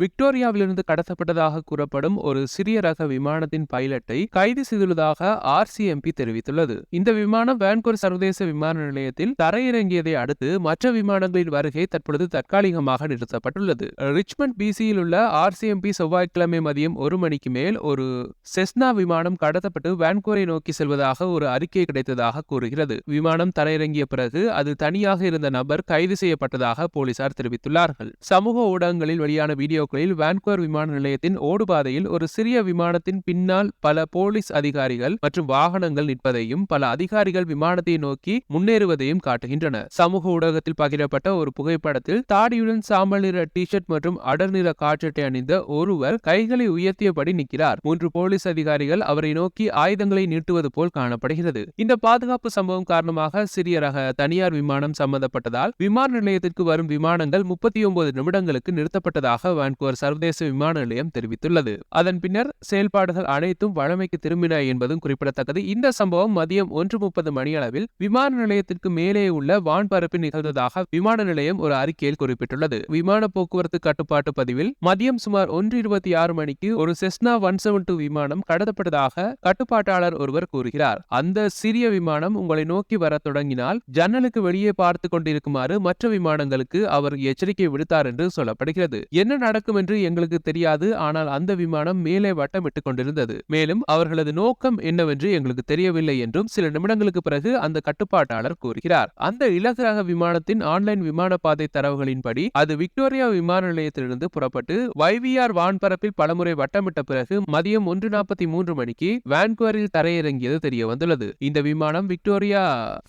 விக்டோரியாவிலிருந்து கடத்தப்பட்டதாக கூறப்படும் ஒரு சிறிய ரக விமானத்தின் பைலட்டை கைது செய்துள்ளதாக ஆர்சிஎம்பி தெரிவித்துள்ளது. இந்த விமானம் வேன்கூர் சர்வதேச விமான நிலையத்தில் தரையிறங்கியதை அடுத்து மற்ற விமானங்களின் வருகை தற்பொழுது தற்காலிகமாக நிறுத்தப்பட்டுள்ளது. ரிச்மண்ட் பிசியில் உள்ள ஆர்சிஎம்பி செவ்வாய்க்கிழமை மதியம் ஒரு மணிக்கு மேல் ஒரு செஸ்னா விமானம் கடத்தப்பட்டு வேன்கூரை நோக்கி செல்வதாக ஒரு அறிக்கை கிடைத்ததாக கூறுகிறது. விமானம் தரையிறங்கிய பிறகு அது தனியாக இருந்த நபர் கைது செய்யப்பட்டதாக போலீசார் தெரிவித்துள்ளார்கள். சமூக ஊடகங்களில் வெளியான வீடியோ வீடியோக்களில் வான்கூர் விமான நிலையத்தின் ஓடுபாதையில் ஒரு சிறிய விமானத்தின் பின்னால் பல போலீஸ் அதிகாரிகள் மற்றும் வாகனங்கள் நிற்பதையும் பல அதிகாரிகள் விமானத்தை நோக்கி முன்னேறுவதையும் காட்டுகின்றன. சமூக ஊடகத்தில் பகிரப்பட்ட ஒரு புகைப்படத்தில் தாடியுடன் சாம்பல் நிற டிஷர்ட் மற்றும் அடர் நிற காற்றட்டை அணிந்த ஒருவர் கைகளை உயர்த்தியபடி நிற்கிறார். மூன்று போலீஸ் அதிகாரிகள் அவரை நோக்கி ஆயுதங்களை நீட்டுவது போல் காணப்படுகிறது. இந்த பாதுகாப்பு சம்பவம் காரணமாக சிறிய ரக தனியார் விமானம் சம்பந்தப்பட்டதால் விமான நிலையத்திற்கு வரும் விமானங்கள் முப்பத்தி ஒன்பது நிமிடங்களுக்கு நிறுத்தப்பட்டதாக ஒரு சர்வதேச விமான நிலையம் தெரிவித்துள்ளது. அதன் பின்னர் செயல்பாடுகள் அனைத்தும் வழமைக்கு திரும்பின என்பதும் குறிப்பிடத்தக்கது. இந்த சம்பவம் மதியம் ஒன்று முப்பது மணியளவில் விமான நிலையத்திற்கு மேலே உள்ள வான்பரப்பில் நிகழ்ந்ததாக விமான நிலையம் ஒரு அறிக்கையில் குறிப்பிட்டுள்ளது. விமான போக்குவரத்து கட்டுப்பாட்டு பதிவில் மதியம் சுமார் ஒன்று இருபத்தி ஆறு மணிக்கு ஒரு செஸ்னா ஒன் செவன் டூ விமானம் கடத்தப்பட்டதாக கட்டுப்பாட்டாளர் ஒருவர் கூறுகிறார். அந்த சிறிய விமானம் உங்களை நோக்கி வர தொடங்கினால் ஜன்னலுக்கு வெளியே பார்த்து கொண்டிருக்குமாறு மற்ற விமானங்களுக்கு அவர் எச்சரிக்கை விடுத்தார் என்று சொல்லப்படுகிறது. என்ன நடக்கும் என்று எங்களுக்கு தெரியாது. ஆனால் அந்த விமானம் மேலே வட்டமிட்டுக் கொண்டிருந்தது. மேலும் அவர்களது நோக்கம் என்னவென்று எங்களுக்கு தெரியவில்லை என்றும் சில நிமிடங்களுக்கு பிறகு அந்த கட்டுப்பாட்டாளர் கூறுகிறார். அந்த இலகுரக விமானத்தின் ஆன்லைன் விமான பாதை தரவுகளின்படி அது விக்டோரியா விமான நிலையத்திலிருந்து புறப்பட்டு வைவிஆர் வான்பரப்பில் பலமுறை வட்டமிட்ட பிறகு மதியம் ஒன்று நாற்பத்தி மூன்று மணிக்கு வான்குவரில் தரையிறங்கியது தெரிய வந்துள்ளது இந்த விமானம் விக்டோரியா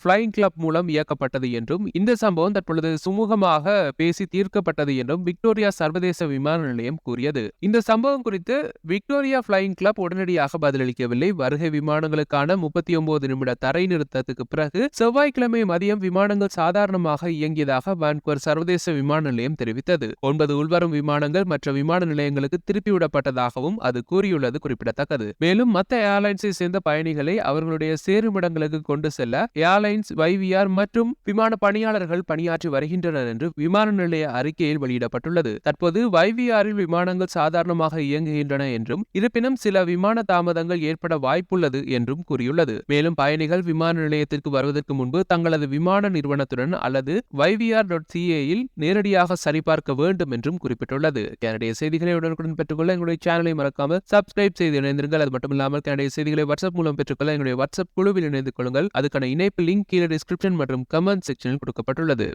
பிளைங் கிளப் மூலம் இயக்கப்பட்டது என்றும் இந்த சம்பவம் தற்பொழுது சுமூகமாக பேசி தீர்க்கப்பட்டது என்றும் விக்டோரியா சர்வதேச விமான நிலையம் கூறியது. இந்த சம்பவம் குறித்து விக்டோரியா பிளையிங் கிளப் உடனடியாக பதிலளிக்கவில்லை. வருகை விமானங்களுக்கான முப்பத்தி ஒன்பது நிமிட தரை நிறுத்தத்துக்கு பிறகு செவ்வாய்க்கிழமை மதியம் விமானங்கள் சாதாரணமாக இயங்கியதாக வான்கூவர் சர்வதேச விமான நிலையம் தெரிவித்தது. ஒன்பது உள்வரும் விமானங்கள் மற்ற விமான நிலையங்களுக்கு திருப்பிவிடப்பட்டதாகவும் அது கூறியுள்ளது குறிப்பிடத்தக்கது. மேலும் மற்ற ஏர்லைன்ஸை சேர்ந்த பயணிகளை அவர்களுடைய சேருமிடங்களுக்கு கொண்டு செல்ல ஏர்லைன்ஸ் வைவிஆர் மற்றும் விமான பணியாளர்கள் பணியாற்றி வருகின்றனர் என்று விமான நிலைய அறிக்கையில் வெளியிடப்பட்டுள்ளது. தற்போது வை ஐவிஆரில் விமானங்கள் சாதாரணமாக இயங்குகின்றன என்றும் இருப்பினும் சில விமான தாமதங்கள் ஏற்பட வாய்ப்புள்ளது என்றும் கூறியுள்ளது. மேலும் பயணிகள் விமான நிலையத்திற்கு வருவதற்கு முன்பு தங்களது விமான நிறுவனத்துடன் அல்லது வைவிஆர் டாட் சிஏயில் நேரடியாக சரிபார்க்க வேண்டும் என்றும் குறிப்பிட்டுள்ளது. கனடிய செய்திகளை உடனுக்குடன் பெற்றுக்கொள்ள எங்களுடைய சேனலை மறக்காமல் சப்ஸ்கிரைப் செய்து இணைந்திருங்கள். அது மட்டுமில்லாமல் கனடிய செய்திகளை வாட்ஸ்அப் மூலம் பெற்றுக்கொள்ள எங்களுடைய வாட்ஸ்அப் குழுவில் இணைந்து கொள்ளுங்கள். அதுக்கான இணைப்பு லிங்க் கீழே டிஸ்கிரிப்ஷன் மற்றும் கமெண்ட் செக்ஷனில் கொடுக்கப்பட்டுள்ளது.